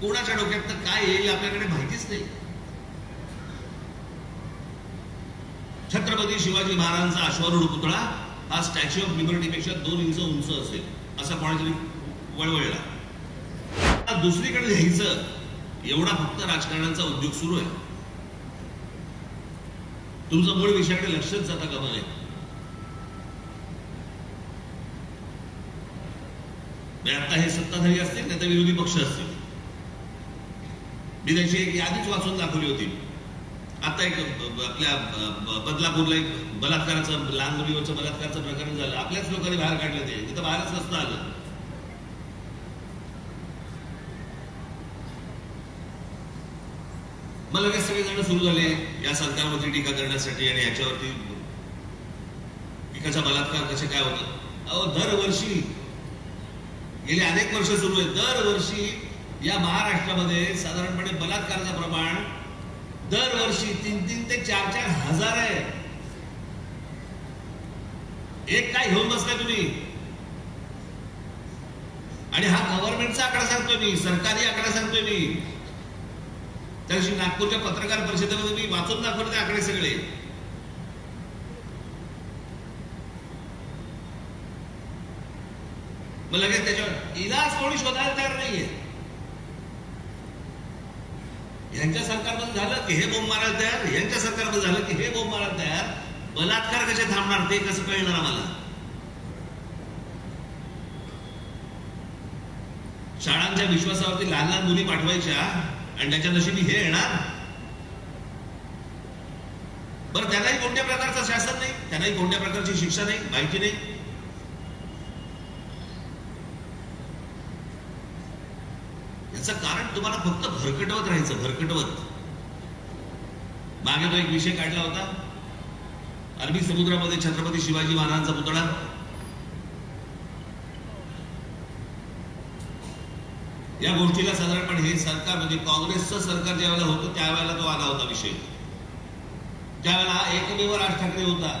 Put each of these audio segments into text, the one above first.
कोणाच्या डोक्यात काय येईल आपल्याकडे माहितीच नाही. छत्रपती शिवाजी महाराजांचा अश्वारूढ पुतळा हा स्टॅच्यू ऑफ लिबर्टीपेक्षा दोन इंच उंच असेल असा कोणातरी वळवळला. दुसरीकडे लिहायचं एवढा फक्त राजकारणाचा उद्योग सुरू आहे. तुमचं मूळ विषयाकडे लक्षच जाता कामा नये. म्हणजे आता हे सत्ताधारी असतील नाही तर विरोधी पक्ष असतील. मी त्यांची एक यादीच वाचून दाखवली होती. आता एक आपल्या बदलापूरला एक बलात्काराचं लहान मुलीवरचं बलात्काराचं प्रकरण झालं. आपल्याच लोकांनी बाहेर काढलं ते. तिथं बाहेरच नसतं आलं. मग लगेच सगळे जण सुरू झाले या सरकारवरती टीका करण्यासाठी आणि याच्यावरती पिकाचा बलात्कार कसे काय होतं अहो दरवर्षी गेले अनेक वर्ष सुरू आहे दरवर्षी या महाराष्ट्रामध्ये साधारणपणे बलात्काराचं प्रमाण दरवर्षी तीन तीन ते चार चार हजार आहे. एक काय घेऊन बसलाय तुम्ही? आणि हा गव्हर्नमेंटचा आकडा सांगतोय मी सरकारी आकडा सांगतोय मी. त्याशी नागपूरच्या पत्रकार परिषदेमध्ये मी वाचून दाखवले ते आकडे सगळे. मग लगेच त्याच्यावर इलाज कोणी शोधायला तयार नाहीये. यांच्या सरकारमध्ये झालं की हे बोंब मारायला तयार? यांच्या सरकारमध्ये झालं की हे बोंब मारायला तयार? बलात्कार कसे थांबणार? ते कसं कळणार आम्हाला? शाळांच्या विश्वासावरती लहान लहान मुली पाठवायच्या आणि त्याच्या नशिबी हे येणार? बरं त्यांनाही कोणत्या प्रकारचं शासन नाही? त्यांनाही कोणत्या प्रकारची शिक्षा नाही? माहिती नाही? त्याचं कारण तुम्हाला फक्त भरकटवत राहायचं भरकटवत. मागे तो एक विषय काढला होता. अरबी समुद्रामध्ये छत्रपती शिवाजी महाराजांचा पुतळा. या गोष्टीला साधारणपणे हे सरकार म्हणजे काँग्रेसचं सरकार ज्यावेळेला होतं त्यावेळेला तो आला होता विषय. त्यावेळेला एकमेव राज ठाकरे होता.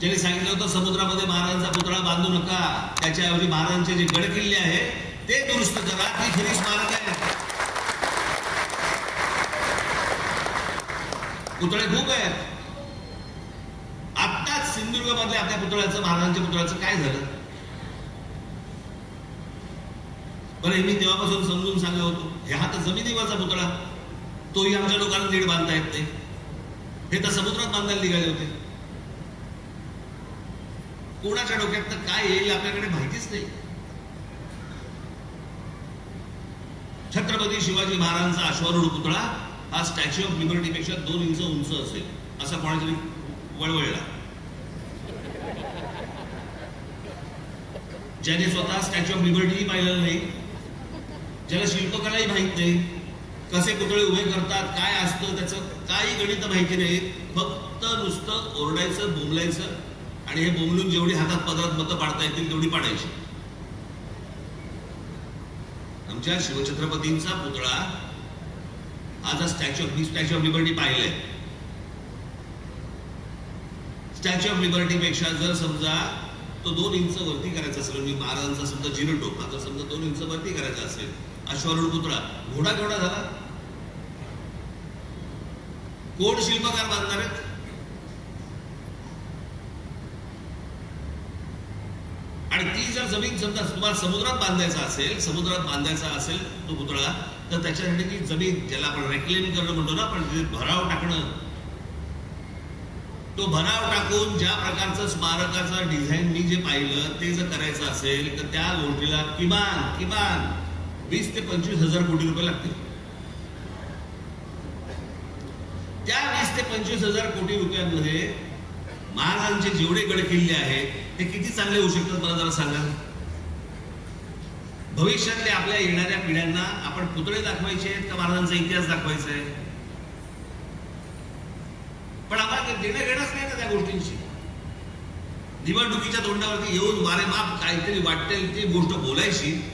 ज्यांनी सांगितलं होतं समुद्रामध्ये महाराजांचा पुतळा बांधू नका. त्याच्याऐवजी महाराजांचे जे गड किल्ले आहे ते दुरुस्त करा. ती खरी स्मारक आहे. पुतळे खूप आहेत. आत्ताच सिंधुदुर्गमधल्या आपल्या पुतळ्याचं महाराजांच्या पुतळ्याचं काय झालं? बरं मी तेव्हापासून समजून सांगत होतो. हे हा तर जमिनीवरचा पुतळा. तोही आमच्या लोकांना नीट बांधता येत नाही. हे तर समुद्रात बांधायला निघाले होते. कोणाच्या डोक्यात तर काय येईल आपल्याकडे माहितीच नाही. छत्रपती शिवाजी महाराजांचा अश्वारूढ पुतळा हा स्टॅच्यू ऑफ लिबर्टीपेक्षा दोन इंच उंच असेल असा कोणातरी वळवळला. ज्याने स्वतः स्टॅच्यू ऑफ लिबर्टीही पाहिलेलं नाही ज्याला शिल्पकलाही माहीत नाही कसे पुतळे उभे करतात काय असतं त्याचं काही गणित माहिती नाही फक्त नुसतं ओरडायचं बोंबलायचं आणि हे बोंबलून जेवढी हातात पदरात मतं पाडता येतील तेवढी पाडायची. आमच्या शिवछत्रपतींचा पुतळा आज स्टॅच्यू ऑफ मी स्टॅच्यू ऑफ लिबर्टी पाहिलंय. स्टॅच्यू ऑफ लिबर्टी पेक्षा जर समजा तो दोन इंच वरती करायचा असेल म्हणजे मी महाराजांचा समजा झिरो टोप आता समजा दोन इंच वरती करायचा असेल अश्वारूढ पुतळा घोडा केवढा झाला? कोण शिल्पकार बांधणार आहेत आणि ती जर जमीन समजा तुम्हाला समुद्रात बांधायचा असेल समुद्रात बांधायचा असेल तो पुतळा तर त्याच्यासाठी ती जमीन ज्याला आपण रेक्लेम करणं म्हणतो ना पण भराव टाकणं. तो भराव टाकून ज्या प्रकारचं स्मारकाचं डिझाईन मी जे पाहिलं ते जर करायचं असेल तर त्या गोष्टीला किमान किमान वीस ते पंचवीस हजार कोटी रुपये लागतील. त्या वीस ते पंचवीस हजार कोटी रुपयांमध्ये महाराजांचे जेवढे गड किल्ले आहेत ते किती चांगले होऊ शकतात मला जरा सांगा. भविष्यातल्या आपल्या येणाऱ्या पिढ्यांना आपण पुतळे दाखवायचे आहेत का महाराजांचा इतिहास दाखवायचा आहे? पण आम्हाला देणं घेणंच नाही ना त्या गोष्टींशी? निवडणुकीच्या तोंडावरती येऊन वारे माप काहीतरी वाटेल ती गोष्ट बोलायची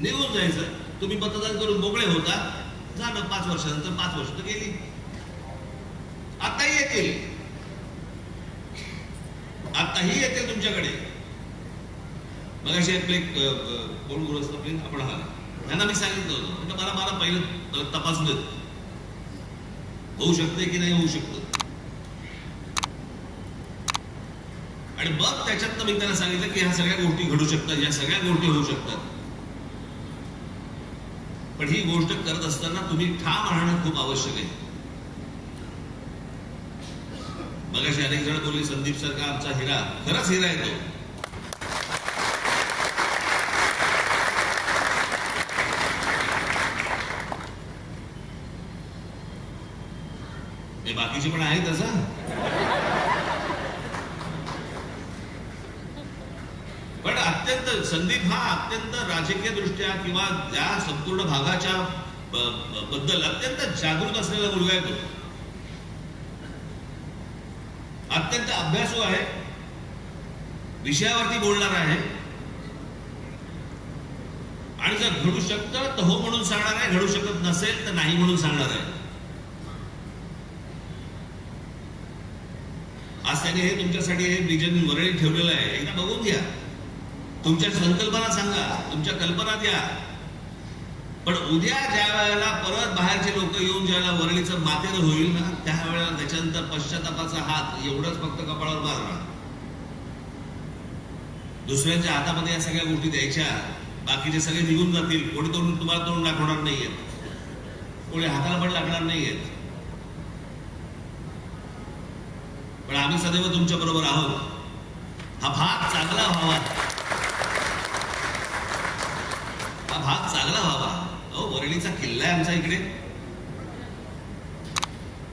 निघून जायचं. तुम्ही मतदान करून मोकळे होता. झालं पाच वर्षानंतर पाच वर्ष तर गेली. आताही येतील. आताही येतील तुमच्याकडे. मग अशी आपले कोण ग्रस्त प्लीज आपण हा. त्यांना मी सांगितलं होतं. म्हणजे मला मला पहिलं तपासलं. होऊ शकते की नाही होऊ शकतं आणि मग त्याच्यात मी त्यांना सांगितलं की ह्या सगळ्या गोष्टी घडू शकतात या सगळ्या गोष्टी होऊ शकतात. पण ही गोष्ट करत असताना तुम्ही ठाम राहणं खूप आवश्यक आहे. मगाशी अनेक जण बोलले संदीप सारखा आमचा हिरा. खरंच हिरा आहे तो हे बाकीचे पण आहेत तसं पण अत्यंत संदीप हा अत्यंत राजकीय दृष्ट्या किंवा या संपूर्ण भागाच्या बद्दल अत्यंत जागृत असलेला मुलगा आहे तो. अत्यंत अभ्यासू आहे. विषयावरती बोलणार आहे. आणि जर घडू शकतं तर हो म्हणून सांगणार आहे घडू शकत नसेल तर नाही म्हणून सांगणार आहे आज त्याने हे तुमच्यासाठी हे विजन वरळी ठेवलेलं आहे. एकदा बघून घ्या. तुमच्या संकल्पना सांगा. तुमच्या कल्पना द्या. पण उद्या ज्या वेळेला परत बाहेरचे लोक येऊन ज्यावेळेला वरळीचं मातेर होईल ना त्यावेळेला त्याच्यानंतर पश्चातापाचा हात एवढंच फक्त कपाळावर मारणार दुसऱ्यांच्या हातामध्ये या सगळ्या गोष्टी द्यायच्या. बाकीचे सगळे निघून जातील. कोणी तोंड तुम्हाला तोंड दाखवणार नाहीयेत. कोणी हाताला पण लागणार नाहीयेत. पण आम्ही सदैव तुमच्या बरोबर आहोत. हा भाग चांगला व्हावा. हा भाग चांगला व्हावा. अहो वरळीचा किल्ला आहे आमचा इकडे.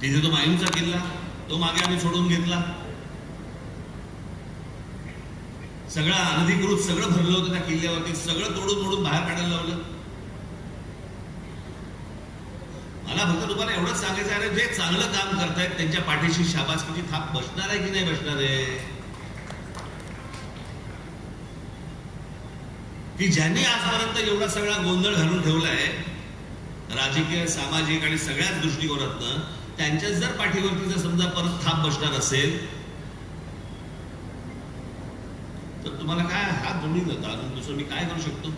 तिथे तो मायूंचा किल्ला तो मागे आम्ही सोडून घेतला. सगळं अनधिकृत सगळं भरलं होतं त्या किल्ल्यावरती. सगळं तोडून तोडून बाहेर काढायला लावलं. मला फक्त तुम्हाला एवढंच सांगायचं आहे जे चांगलं काम करतायत त्यांच्या पाठीशी शाबासकीची थाप बसणार आहे की नाही बसणार आहे? की ज्यांनी आजपर्यंत एवढा सगळा गोंधळ घालून ठेवलाय राजकीय सामाजिक आणि सगळ्याच दृष्टिकोनातनं त्यांच्याच जर पाठीवरती जर समजा परत थाप बसणार असेल तर तुम्हाला काय हात जोडून जाता अजून दुसरं मी काय करू शकतो?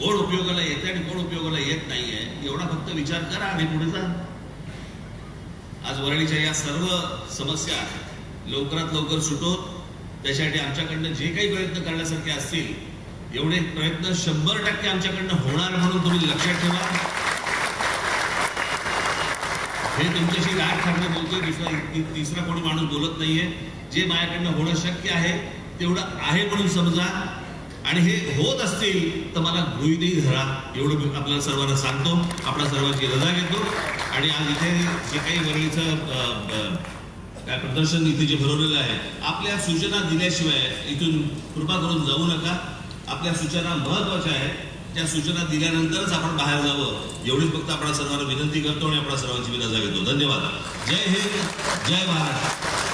कोण उपयोगाला येते आणि कोण उपयोगाला येत नाहीये एवढा फक्त विचार करा आणि पुढे जा. आज वरळीच्या या सर्व समस्या लवकरात लवकर सुटोत. त्यासाठी आमच्याकडनं जे काही प्रयत्न करण्यासारखे असतील एवढे प्रयत्न शंभर टक्के आमच्याकडनं होणार म्हणून तुम्ही लक्षात ठेवा. हे तुमच्याशी राज ठाकरे बोलतोय दुसरा तिसरा कोणी माणूस बोलत नाहीये. जे माझ्याकडनं होणं शक्य आहे तेवढं आहे म्हणून समजा. आणि हे होत असतील तर मला गृहितही धरा. एवढं आपल्याला सर्वांना सांगतो. आपल्या सर्वांची रजा घेतो. आणि आज इथे जे काही वरळीचं काय प्रदर्शन इथे जे भरवलेलं आहे आपल्या सूचना दिल्याशिवाय इथून कृपा करून जाऊ नका. आपल्या सूचना महत्त्वाच्या आहेत. त्या सूचना दिल्यानंतरच आपण बाहेर जावं. एवढीच फक्त आपण सर्वांना विनंती करतो आणि आपण सर्वांची रजा घेतो. धन्यवाद. जय हिंद. जय महाराष्ट्र